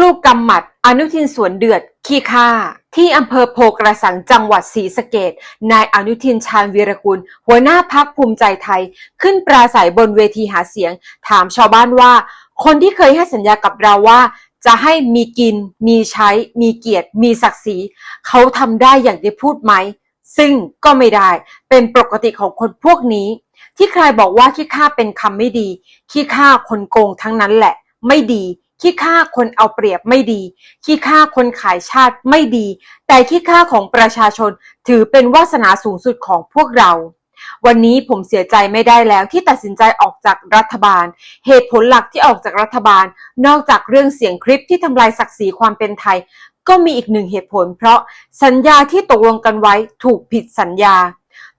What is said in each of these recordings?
ลูกกำหมัด อนุทินสวนเดือด ขี้ข้าที่อำเภอโพกระสังจังหวัดศรีสะเกดนายอนุทินชาญวีรกุล หัวหน้าพักภูมิใจไทย ขึ้นปราศัยบนเวทีหาเสียง ถามชาวบ้านว่า คนที่เคยให้สัญญากับเราว่า จะให้มีกิน มีใช้ มีเกียรติ มีศักดิ์ศรี เขาทำได้อย่างที่พูดไหม ซึ่งก็ไม่ได้ เป็นปกติของคนพวกนี้ ที่ใครบอกว่าขี้ข้าเป็นคำไม่ดี ขี้ข้าคนโกงทั้งนั้นแหละ ไม่ดี ขี้ข้าคนเอาเปรียบไม่ดี ขี้ข้าคนขายชาติไม่ดี แต่ขี้ข้าของประชาชนถือเป็นวาสนาสูงสุดของพวกเรา วันนี้ผมเสียใจไม่ได้แล้วที่ตัดสินใจออกจากรัฐบาล เหตุผลหลักที่ออกจากรัฐบาล นอกจากเรื่องเสียงคลิปที่ทำลายศักดิ์ศรีความเป็นไทย ก็มีอีกหนึ่งเหตุผล เพราะสัญญาที่ตกลงกันไว้ถูกผิดสัญญา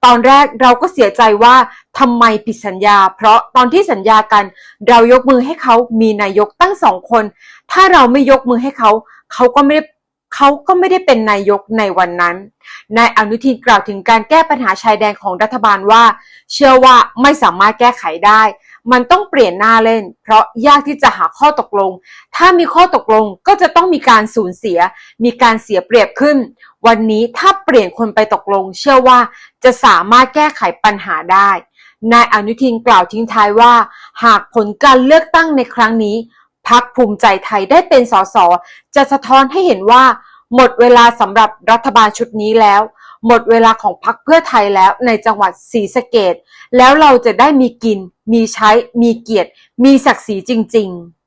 ตอนแรกเราก็เสียใจว่าทำไมผิดสัญญา เพราะตอนที่สัญญากันเรายกมือให้เขามีนายกตั้งสองคน ถ้าเราไม่ยกมือให้เขา เขาก็ไม่ได้เขาก็ไม่ได้เป็นนายกในวันนั้น นายอนุทินกล่าวถึงการแก้ปัญหาชายแดนของรัฐบาลว่า เชื่อว่าไม่สามารถแก้ไขได้ มันต้องเปลี่ยนหน้าเล่น เพราะยากที่จะหาข้อตกลง ถ้ามีข้อตกลงก็จะต้องมีการสูญเสีย มีการเสียเปรียบขึ้น วันนี้ถ้าเปลี่ยนคนไปตกลง เชื่อว่าจะสามารถแก้ไขปัญหาได้ นายอนุทินกล่าวทิ้งท้ายว่า หากผลการเลือกตั้งในครั้งนี้พักภูมิใจไทยได้เป็นสสจะสะท้อนให้เห็นว่า หมดเวลาสำหรับรัฐบาลชุดนี้แล้ว หมดเวลาของพักเพื่อไทยแล้วในจังหวัดศรีสะเกดแล้วเราจะได้มีกิน มีใช้ มีเกียรติ มีศักดิ์ศรีจริง ๆ